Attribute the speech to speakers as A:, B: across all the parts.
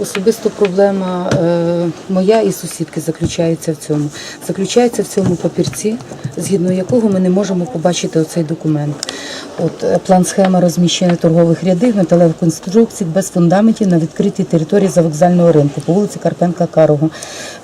A: Особисто проблема е, моя і сусідки заключається в цьому. Заключається в цьому папірці, згідно якого ми не можемо побачити оцей документ. От е, план схема розміщення торгових рядів, металевих конструкцій без фундаментів на відкритій території завокзального ринку по вулиці Карпенка Карого.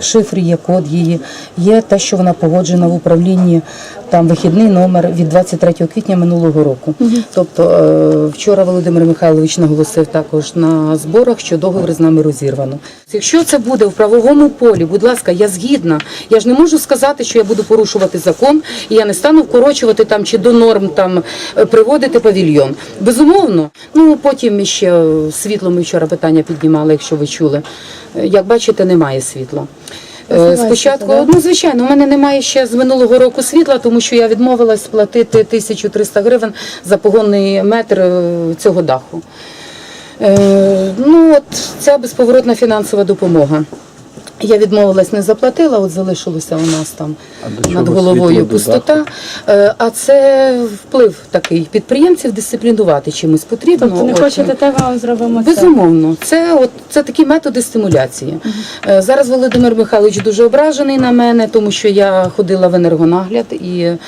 A: Шифр є, код її. Є те, що вона погоджена в управлінні. Там вихідний номер від 23 квітня минулого року. Тобто е, вчора Володимир Михайлович наголосив також на зборах, що договір з нами розірвано. Якщо це буде в правовому полі, будь ласка, я згідна. Я ж не можу сказати, що я буду порушувати закон, і я не стану вкорочувати там чи до норм там е, приводити павільйон. Безумовно. Ну потім ще е, світло. Ми вчора питання піднімали, якщо ви чули. Е, Як бачите, немає світла. Спочатку, ну звичайно, у мене немає ще з минулого року світла, тому що я відмовилась сплатити 1300 гривень за погонний метр цього даху. Ну от ця безповоротна фінансова допомога. Я відмовилась, не заплатила, от залишилося у нас там над головою пустота. Е, А це вплив такий підприємців дисциплінувати чимось потрібно.
B: Тобто не
A: От,
B: хочете те, вам зробимо це.
A: Безумовно, це от це такі методи стимуляції. Е, Зараз Володимир Михайлович дуже ображений на мене, тому що я ходила в енергонагляд і е,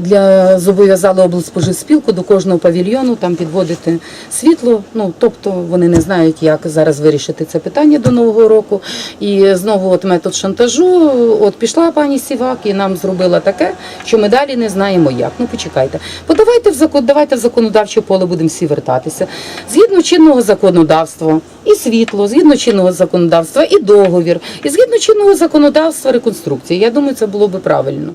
A: для зобов'язали облспоживспілку до кожного павільйону там підводити світло. Ну тобто вони не знають, як зараз вирішити це питання до нового року. І знову от метод шантажу. От пішла пані Сівак і нам зробила таке, що ми далі не знаємо як. Ну почекайте, подавайте в закон, давайте в законодавче поле будемо всі вертатися. Згідно чинного законодавства, і світло, згідно чинного законодавства, і договір, і згідно чинного законодавства реконструкція. Я думаю, це було би правильно.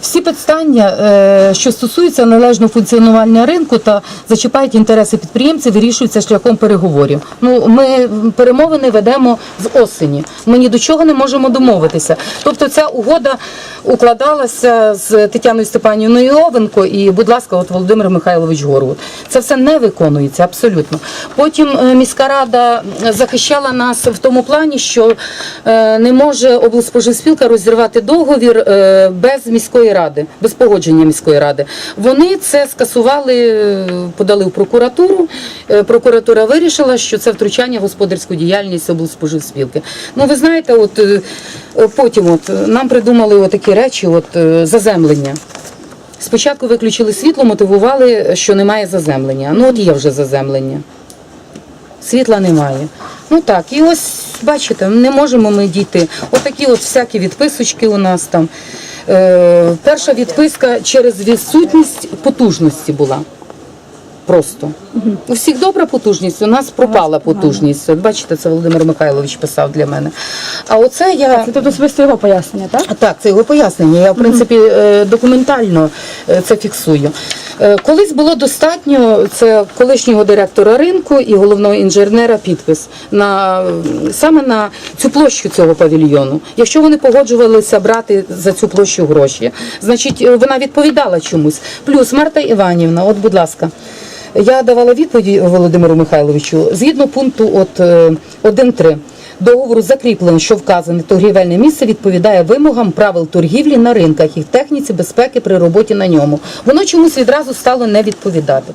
A: Всі питання, е, що стосуються належного функціонування ринку та зачіпають інтереси підприємців, вирішуються шляхом переговорів. Ну, ми перемовини ведемо з осені. Ми ні до чого не можемо домовитися. Тобто, ця угода укладалася з Тетяною Степанівною Овенко і, будь ласка, от Володимир Михайлович Горгут. Це все не виконується абсолютно. Потім е, міська рада захищала нас в тому плані, що е, не може облспоживспілка розірвати договір е, без міської ради, без погодження міської ради. Вони це скасували, подали в прокуратуру. Прокуратура вирішила, що це втручання в господарську діяльність облспоживспілки. Ну ви знаєте, от потім от е, нам придумали такі речі, от е, заземлення. Спочатку виключили світло, мотивували, що немає заземлення. Ну от є вже заземлення. Світла немає. Ну так, і ось бачите, не можемо ми дійти. Отакі от всякі відписочки у нас там. Е, перша відписка через відсутність потужності була. Просто. У всіх добра потужність, у нас пропала потужність. От бачите, це Володимир Михайлович писав для мене. А оце я.
B: Це тут особисто його пояснення, так?
A: Так, це його пояснення. Я в принципі е, документально е, це фіксую. Е, Колись було достатньо це колишнього директора ринку і головного інженера підпис на саме на цю площу цього павільйону. Якщо вони погоджувалися брати за цю площу гроші, значить е, вона відповідала чомусь. Плюс Марта Іванівна, от будь ласка. Я давала відповіді Володимиру Михайловичу згідно пункту от е, 1.3. Договору закріплено, що вказане торгівельне місце відповідає вимогам правил торгівлі на ринках і техніці безпеки при роботі на ньому. Воно чомусь відразу стало не відповідати.